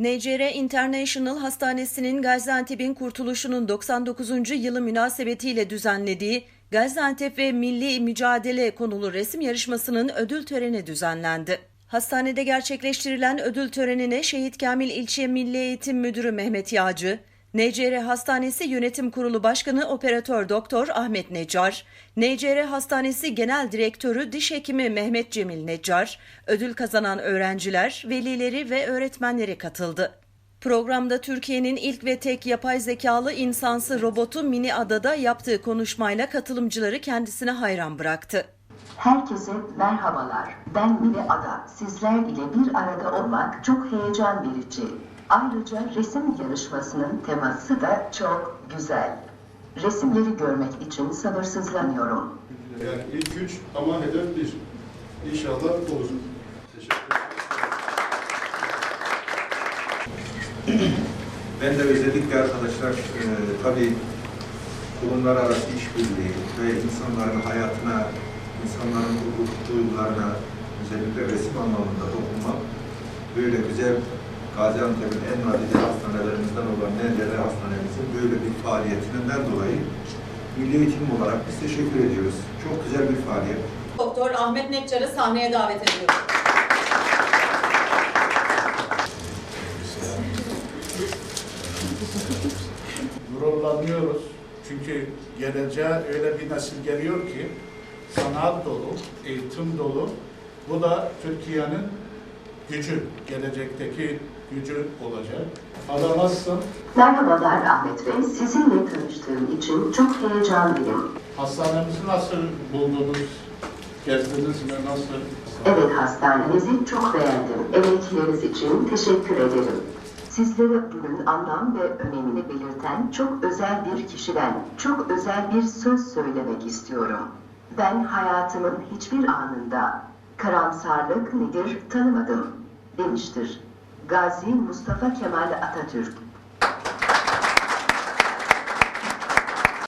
NCR International Hastanesi'nin Gaziantep'in kurtuluşunun 99. yılı münasebetiyle düzenlediği Gaziantep ve Milli Mücadele konulu resim yarışmasının ödül töreni düzenlendi. Hastanede gerçekleştirilen ödül törenine Şehit Kamil İlçe Milli Eğitim Müdürü Mehmet Yağcı, NCR Hastanesi Yönetim Kurulu Başkanı Operatör Doktor Ahmet Necar, NCR Hastanesi Genel Direktörü Diş Hekimi Mehmet Cemil Necar, ödül kazanan öğrenciler, velileri ve öğretmenleri katıldı. Programda Türkiye'nin ilk ve tek yapay zekalı insansı robotu Mini Ada'da yaptığı konuşmayla katılımcıları kendisine hayran bıraktı. Herkese merhabalar. Ben Mine Ada. Sizler ile bir arada olmak çok heyecan verici. Ayrıca resim yarışmasının teması da çok güzel. Resimleri görmek için sabırsızlanıyorum. Yani ilk üç ama hedef bir. İnşallah olur. Teşekkür ederim. Ben de özellikle arkadaşlar e, tabii kurumlar arası işbirliği ve insanların hayatına, insanların hukuk duygularına özellikle resim anlamında dokunmak böyle güzel Gaziantep'in en nadide hastanelerimizden olan Nencere Hastanemizin böyle bir faaliyetinden dolayı Milli Eğitim olarak biz teşekkür ediyoruz. Çok güzel bir faaliyet. Doktor Ahmet Nekcar'ı sahneye davet ediyorum. gururlanıyoruz. Çünkü geleceğe öyle bir nesil geliyor ki sanat dolu, eğitim dolu. Bu da Türkiye'nin gücü, gelecekteki gücü olacak. Alamazsın. Merhabalar Ahmet Bey. Sizinle tanıştığım için çok heyecanlıyım. Hastanemizi nasıl buldunuz? Gezdiniz mi? Nasıl? Evet hastanenizi çok beğendim. Emekleriniz için teşekkür ederim. Sizlere bunun anlam ve önemini belirten çok özel bir kişiden çok özel bir söz söylemek istiyorum. Ben hayatımın hiçbir anında karamsarlık nedir tanımadım demiştir. Gazi Mustafa Kemal Atatürk